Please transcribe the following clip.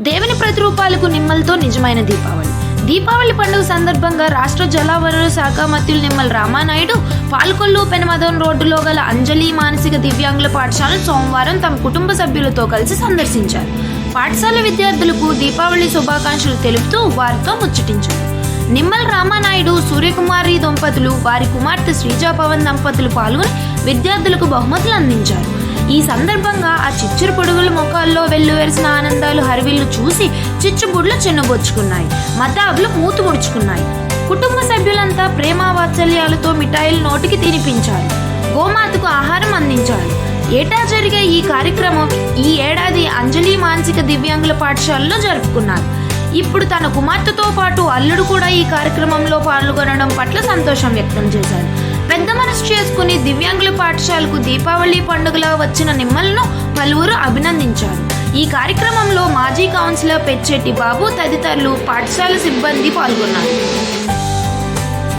దేవుని ప్రతిరూపాలకు నిమ్మలతో నిజమైన దీపావళి. దీపావళి పండుగ సందర్భంగా రాష్ట్ర జలవనరుల శాఖ మంత్రులు నిమ్మల రామానాయుడు పాల్కొల్లు పెనమదం రోడ్డులో గల అంజలి మానసిక దివ్యాంగుల పాఠశాలను సోమవారం తమ కుటుంబ సభ్యులతో కలిసి సందర్శించారు. పాఠశాల విద్యార్థులకు దీపావళి శుభాకాంక్షలు తెలుపుతూ వారితో ముచ్చటించారు. నిమ్మల రామానాయుడు సూర్యకుమారి దంపతులు వారి కుమార్తె శ్రీజా పవన్ దంపతులు పాల్గొని విద్యార్థులకు బహుమతులు అందించారు. ఈ సందర్భంగా ఆ చిచ్చురు పొడుగుల ముఖాల్లో వెల్లువెరిసిన ఆనందాలు హరివిల్లు చూసి చిచ్చుబుడ్లు చిన్నబొచ్చుకున్నాయి. మతాబులు మూతు ముడుచుకున్నాయి. కుటుంబ సభ్యులంతా ప్రేమ వాత్సల్యాలతో మిఠాయిలు నోటికి తినిపించారు. గోమాతకు ఆహారం అందించారు. ఏటా జరిగే ఈ కార్యక్రమం ఈ ఏడాది అంజలి మానసిక దివ్యాంగుల పాఠశాలలో జరుపుకున్నారు. ఇప్పుడు తన కుమార్తెతో పాటు అల్లుడు కూడా ఈ కార్యక్రమంలో పాల్గొనడం పట్ల సంతోషం వ్యక్తం చేశారు. పాస్ చేసుకుని దివ్యాంగుల పాఠశాలకు దీపావళి పండుగలో వచ్చిన నిమ్మలను పలువురు అభినందించారు. ఈ కార్యక్రమంలో మాజీ కౌన్సిలర్ పెచ్చెట్టి బాబు తదితరులు పాఠశాల సిబ్బంది పాల్గొన్నారు.